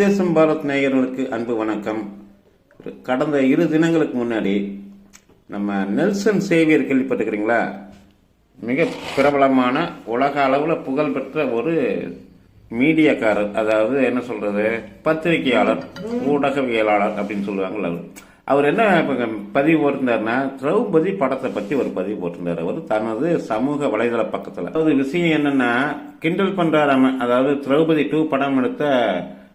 தேசம் பாரத் நேயர்களுக்கு அன்பு வணக்கம். கடந்த இரு தினங்களுக்கு முன்னாடி நம்ம நெல்சன் சேவியர் கேள்விப்பட்டிருக்கிறீங்களா? மிக பிரபலமான உலக அளவில் புகழ்பெற்ற ஒரு மீடியாக்காரர் அதாவது என்ன சொல்றது பத்திரிகையாளர் ஊடகவியலாளர் அப்படின்னு சொல்லுவாங்கல்ல அவர். அவர் என்ன பதிவு போட்டிருந்தாருன்னா திரௌபதி படத்தை பற்றி ஒரு பதிவு போட்டிருந்தார். அவர் தனது சமூக வலைதள பக்கத்தில். அதாவது விஷயம் என்னன்னா கிண்டல் பண்றாரு அதாவது திரௌபதி டூ படம் எடுத்த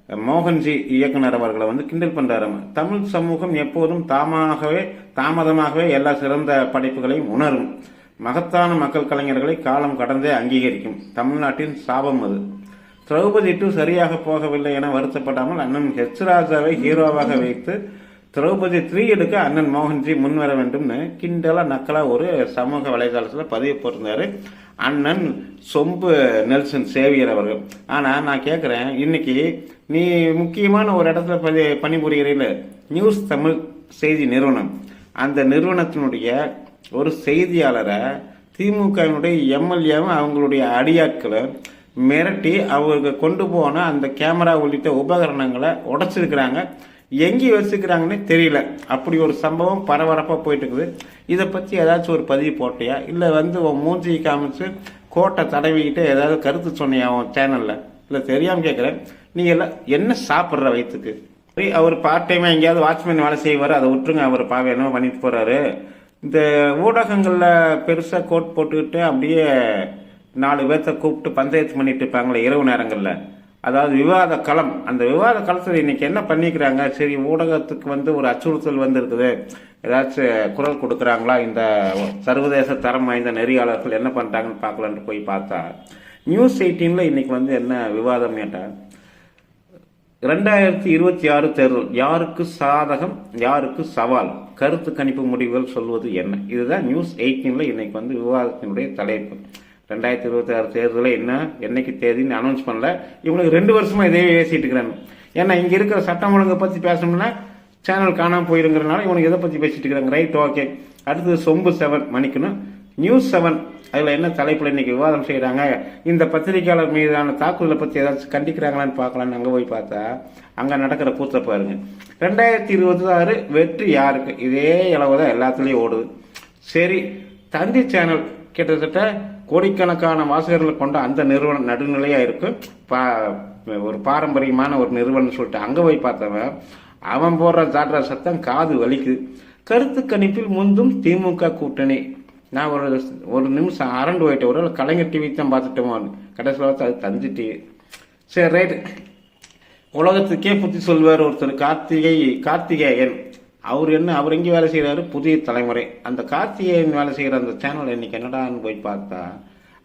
மோகன்ஜி இயக்குனர் அவர்களை வந்து கிண்டல் பண்றாரு. தமிழ் சமூகம் எப்போதும் தாமாகவே தாமதமாகவே எல்லா சிறந்த படைப்புகளையும் உணரும். மகத்தான மக்கள் கலைஞர்களை காலம் கடந்தே அங்கீகரிக்கும். தமிழ்நாட்டின் சாபம் அது. திரௌபதி டூ சரியாக போகவில்லை என வருத்தப்படாமல் அண்ணன் ஹெச் ராஜாவை ஹீரோவாக வைத்து திரௌபதி த்ரீ எடுக்க அண்ணன் மோகன்ஜி முன்வர வேண்டும்னு கிண்டலா நக்கலா ஒரு சமூக வலைதளத்தில் பதிவு போட்டிருந்தாரு. அண்ணன் சொம்பு நெல்சன் சேவியர் அவர்கள். ஆனால் நான் கேட்குறேன் இன்னைக்கு நீ முக்கியமான ஒரு இடத்துல பதி பணிபுரிகிறீங்கள? நியூஸ் தமிழ் செய்தி நிறுவனம். அந்த நிறுவனத்தினுடைய ஒரு செய்தியாளரை திமுகவினுடைய எம்எல்ஏவும் அவங்களுடைய அடியாட்களை மிரட்டி அவங்க கொண்டு போன அந்த கேமரா உள்ளிட்ட உபகரணங்களை உடைச்சிருக்கிறாங்க. எங்கே யோசிக்கிறாங்கன்னு தெரியல. அப்படி ஒரு சம்பவம் பரபரப்பாக போயிட்டு இருக்குது இதை பற்றி ஏதாச்சும் ஒரு பதிவு போட்டியா? இல்லை வந்து உன் மூஞ்சி காமிச்சு கோட்டை தடவிக்கிட்டு ஏதாவது கருத்து சொன்னியா உன் சேனலில் இல்லை தெரியாமல் கேட்குறேன் நீ எல்லாம் என்ன சாப்பிட்ற வயிற்றுக்கு அவர் பார்ட் டைமாக எங்கேயாவது வாட்ச்மேன் வேலை செய்வார் அதை விட்டுருங்க அவர் பாவை என்ன பண்ணிட்டு போகிறாரு இந்த ஊடகங்களில் பெருசாக கோட் போட்டுக்கிட்டு அப்படியே நாலு பேர்த்த கூப்பிட்டு பஞ்சாயத்து பண்ணிட்டு இருப்பாங்களே இரவு நேரங்களில். அதாவது விவாத களம். அந்த விவாத களத்தில் இன்னைக்கு என்ன பண்ணிக்கிறாங்க? சரி ஊடகத்துக்கு வந்து ஒரு அச்சுறுத்தல் வந்திருக்குது. ஏதாச்சும் குரல் கொடுக்குறாங்களா? இந்த சர்வதேச தரம் வாய்ந்த நெறியாளர்கள் என்ன பண்ணுறாங்கன்னு பார்க்கலான்ட்டு போய் பார்த்தா நியூஸ் எயிட்டீனில் இன்னைக்கு வந்து என்ன விவாதம் கேட்டால் ரெண்டாயிரத்தி இருபத்தி ஆறு தேர்தல். யாருக்கு சாதகம் யாருக்கு சவால்? கருத்து கணிப்பு முடிவுகள் சொல்வது என்ன? இதுதான் நியூஸ் எயிட்டீனில் இன்னைக்கு வந்து விவாதத்தினுடைய தலைப்பு. ரெண்டாயிரத்தி இருபத்தி ஆறு தேர்தலில் என்ன என்னைக்கு தேதின்னு அனௌன்ஸ் பண்ணல. இவங்களுக்கு ரெண்டு வருஷமா இதே பேசிட்டு இருக்கிறாங்க. ஏன்னா இங்க இருக்கிற சட்டம் ஒழுங்கை பத்தி பேசணும்னா சேனல் காணாமல் போயிருங்கிறனால இவனுக்கு எதை பத்தி பேசிட்டு இருக்கிறாங்க? ரைட் ஓகே அடுத்தது சொம்பு செவன் மணிக்கணும் நியூஸ் செவன் அதில் என்ன தலைப்பில் இன்னைக்கு விவாதம் செய்கிறாங்க இந்த பத்திரிகையாளர் மீதான தாக்குதலை பற்றி ஏதாச்சும் கண்டிக்கிறாங்களான்னு பார்க்கலான்னு அங்கே போய் பார்த்தா அங்கே நடக்கிற கூத்த பாருங்க. ரெண்டாயிரத்தி இருபத்தி ஆறு வெற்றி யாருக்கு? இதே அளவு தான் எல்லாத்துலேயும் ஓடுது. சரி தந்தி சேனல் கிட்டத்தட்ட கோடிக்கணக்கான வாசகர்களை கொண்ட அந்த நிறுவனம் நடுநிலையாக இருக்கு. பா- ஒரு பாரம்பரியமான ஒரு நிறுவனம் சொல்லிட்டு அங்கே போய் பார்த்தவன் அவன் போடுற ஜாட்ரா சத்தம் காது வலிக்குது. கருத்து கணிப்பில் முந்தும் திமுக கூட்டணி. நான் ஒரு ஒரு நிமிஷம் அரண்டு போயிட்டேன். ஒரு கலைஞர் டிவி தான் பார்த்துட்டோமான்னு கடைசியில் பார்த்து அது தந்தி டிவி சரி ரைட் உலகத்துக்கே புத்தி சொல்வார் ஒருத்தர். கார்த்திகை கார்த்திகேயன். அவர் என்ன அவர் எங்கே வேலை செய்கிறாரு? புதிய தலைமுறை. அந்த கார்த்திகேயன் வேலை செய்கிற அந்த சேனல் இன்னைக்கு என்னடான்னு போய் பார்த்தா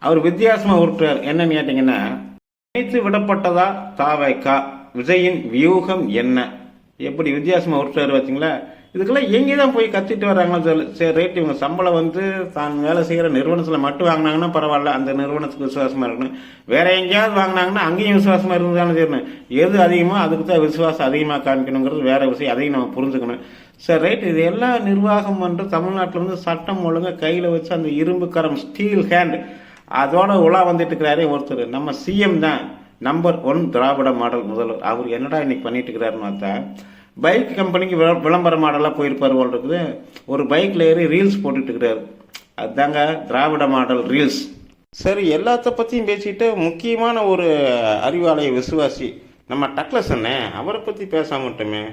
அவர் வித்தியாசமாக உருட்டுறார். என்னன்னு கேட்டிங்கன்னா நினைத்து விடப்பட்டதா தாவைக்கா விஜயின் வியூகம் என்ன? எப்படி வித்தியாசமாக உருட்டுறாரு பார்த்தீங்களா? இதுக்கெல்லாம் எங்கே தான் போய் கத்திட்டு வராங்களோ சொல்லு சரி ரைட் இவங்க சம்பளம் வந்து தான் வேலை செய்கிற நிறுவனத்தில் மட்டும் வாங்கினாங்கன்னா பரவாயில்ல அந்த நிறுவனத்துக்கு விசுவாசமாக இருக்கணும். வேற எங்கேயாவது வாங்கினாங்கன்னா அங்கேயும் விசுவாசமாக இருந்தாலும் சரிணும் எது அதிகமோ அதுக்கு தான் விசுவாசம் அதிகமாக காமிக்கணுங்கிறது வேற விஷயம். அதையும் நம்ம புரிஞ்சுக்கணும். சரி ரைட் இது எல்லா நிர்வாகம் வந்து தமிழ்நாட்டில் வந்து சட்டம் ஒழுங்காக கையில் வச்சு அந்த இரும்பு கரம் ஸ்டீல் ஹேண்ட் அதோட உலா வந்துட்டு இருக்கிறாரே ஒருத்தர். நம்ம சிஎம் தான். நம்பர் ஒன் திராவிட மாடல் முதல்வர். அவர் என்னடா இன்னைக்கு பண்ணிட்டு இருக்கிறாருன்னு பார்த்தா பைக் கம்பெனிக்கு விள- விளம்பர மாடலாக போயிருப்பார் போல் இருக்குது. ஒரு பைக்கில் ஏறி ரீல்ஸ் போட்டுட்டு இருக்கிறாரு அதுதாங்க திராவிட மாடல் ரீல்ஸ் சரி எல்லாத்த பற்றியும் பேசிட்டு முக்கியமான ஒரு அறிவாலய விசுவாசி நம்ம டக்ளஸ் அண்ணே அவரை பற்றி பேசாம மட்டுமே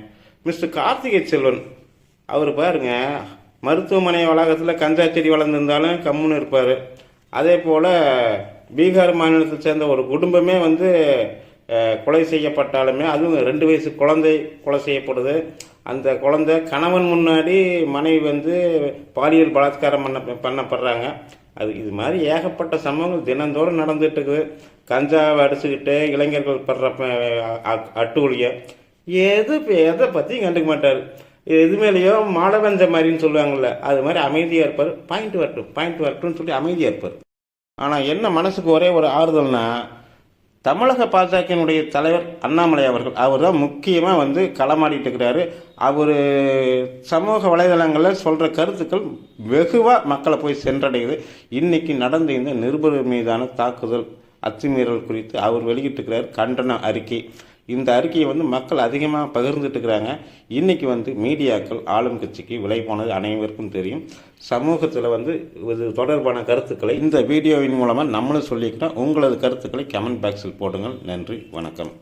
மிஸ்டர் கார்த்திகை செல்வன். அவர் பாருங்க மருத்துவமனை வளாகத்தில் கஞ்சா செடி வளர்ந்துருந்தாலும் கம்முன்னு இருப்பார். அதே போல் பீகார் மாநிலத்தை சேர்ந்த ஒரு குடும்பமே வந்து கொலை செய்யப்பட்டாலுமே அதுவும் ரெண்டு வயசு குழந்தை கொலை செய்யப்படுது. அந்த குழந்தை கணவன் முன்னாடி மனைவி வந்து பாலியல் பலாத்காரம் பண்ண பண்ணப்படுறாங்க. அது இது மாதிரி ஏகப்பட்ட சம்பவங்கள் தினந்தோறும் நடந்துட்டு இருக்குது. கஞ்சாவை அடிச்சுக்கிட்டு இளைஞர்கள் படுற ப- எது எதை பற்றியும் கண்டுக்க மாட்டார். எது மேலேயோ மாடவஞ்ச மாதிரின்னு சொல்லுவாங்கள்ல அது மாதிரி அமைதியாக இருப்பார். பாயிண்ட் வரட்டும் பாயிண்ட் வரட்டும்னு சொல்லி அமைதியாக இருப்பார். ஆனால் என்ன மனசுக்கு ஒரே ஒரு ஆறுதல்னா தமிழக பாஜகவினுடைய தலைவர் அண்ணாமலை அவர்கள் அவர் தான் முக்கியமாக வந்து களமாடிட்டு இருக்கிறாரு. அவர் சமூக வலைதளங்களில் சொல்கிற கருத்துக்கள் வெகுவாக மக்களை போய் சென்றடையுது. இன்னைக்கு நடந்த இந்த நிருபர் மீதான தாக்குதல் அத்துமீறல் குறித்து அவர் வெளியிட்டிருக்கிறார் கண்டன அறிக்கை. இந்த அறிக்கையை வந்து மக்கள் அதிகமாக பகிர்ந்துட்டு இருக்கிறாங்க இன்றைக்கி வந்து மீடியாக்கள் ஆளும் கட்சிக்கு விலை போனது அனைவருக்கும் தெரியும். சமூகத்தில் வந்து இது தொடர்பான கருத்துக்களை இந்த வீடியோவின் மூலமாக நம்மளும் சொல்லிக்கிட்டோம். உங்களது கருத்துக்களை கமெண்ட் பாக்ஸில் போடுங்கள். நன்றி வணக்கம்.